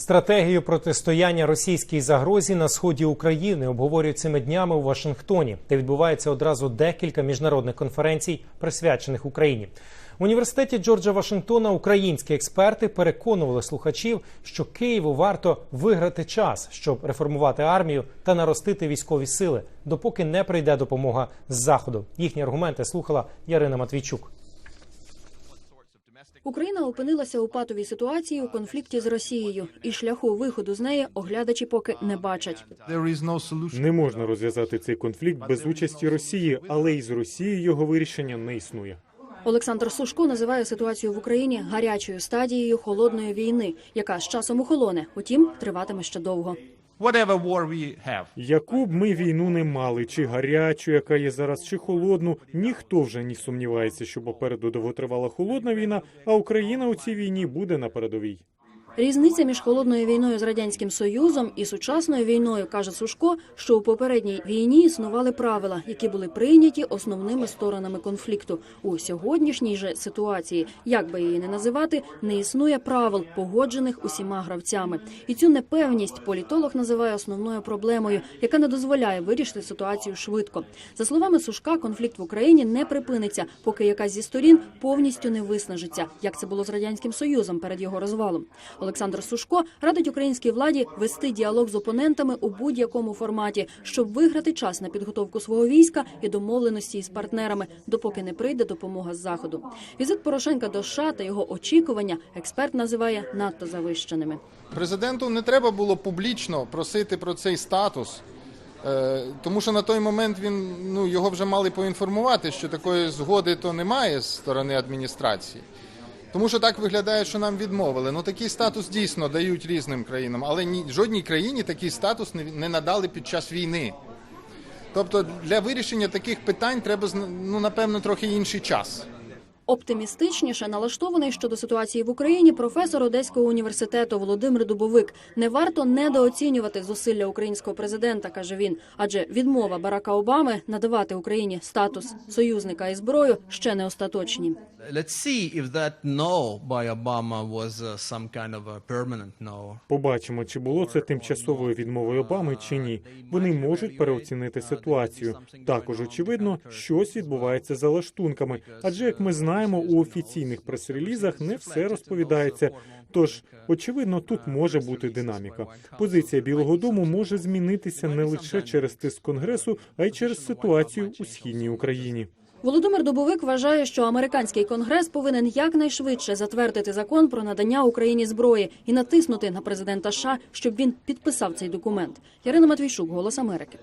Стратегію протистояння російській загрозі на сході України обговорюють цими днями у Вашингтоні, де відбувається одразу декілька міжнародних конференцій, присвячених Україні. В університеті Джорджа Вашингтона українські експерти переконували слухачів, що Києву варто виграти час, щоб реформувати армію та наростити військові сили, допоки не прийде допомога з заходу. Їхні аргументи слухала Ярина Матвійчук. Україна опинилася у патовій ситуації у конфлікті з Росією, і шляху виходу з неї оглядачі поки не бачать. There is. Не можна розв'язати цей конфлікт без участі Росії, але й з Росією його вирішення не існує. Олександр Сушко називає ситуацію в Україні гарячою стадією холодної війни, яка з часом охолоне, утім триватиме ще довго. Яку б ми війну не мали, чи гарячу, яка є зараз, чи холодну, ніхто вже не сумнівається, що попереду довготривала холодна війна, а Україна у цій війні буде на передовій. Різниця між холодною війною з радянським союзом і сучасною війною каже Сушко, що у попередній війні існували правила, які були прийняті основними сторонами конфлікту. У сьогоднішній же ситуації, як би її не називати, не існує правил, погоджених усіма гравцями. І цю непевність політолог називає основною проблемою, яка не дозволяє вирішити ситуацію швидко. За словами Сушка, конфлікт в Україні не припиниться, поки якась зі сторін повністю не виснажиться, як це було з радянським союзом перед його розвалом. Олександр Сушко радить українській владі вести діалог з опонентами у будь-якому форматі, щоб виграти час на підготовку свого війська і домовленості із партнерами, допоки не прийде допомога з заходу. Візит Порошенка до США та його очікування експерт називає надто завищеними. Президенту не треба було публічно просити про цей статус, е, тому що на той момент він ну його вже мали поінформувати, що такої згоди то немає з сторони адміністрації. Тому що так виглядає, що нам відмовили. Ну такий статус дійсно дають різним країнам, але ні жодній країні такий статус не, не надали під час війни. Тобто для вирішення таких питань треба ну напевно трохи інший час. Оптимістичніше налаштований щодо ситуації в Україні професор Одеського університету Володимир Дубовик. Не варто недооцінювати зусилля українського президента, каже він. Адже відмова Барака Обами надавати Україні статус союзника і зброю ще не остаточні. Let's see if that no by Obama uh. Побачимо, чи було це тимчасовою відмовою Обами чи ні. Вони можуть переоцінити ситуацію. Також очевидно, щось відбувається за лаштунками, адже як ми знаємо, у офіційних прес-релізах не все розповідається. Тож, очевидно, тут може бути динаміка. Позиція Білого Дому може змінитися не лише через тиск конгресу, а й через ситуацію у східній Україні. Володимир Дубовик вважає, що американський конгрес повинен якнайшвидше затвердити закон про надання Україні зброї і натиснути на президента США, щоб він підписав цей документ. Ярина Матвійчук, Голос Америки.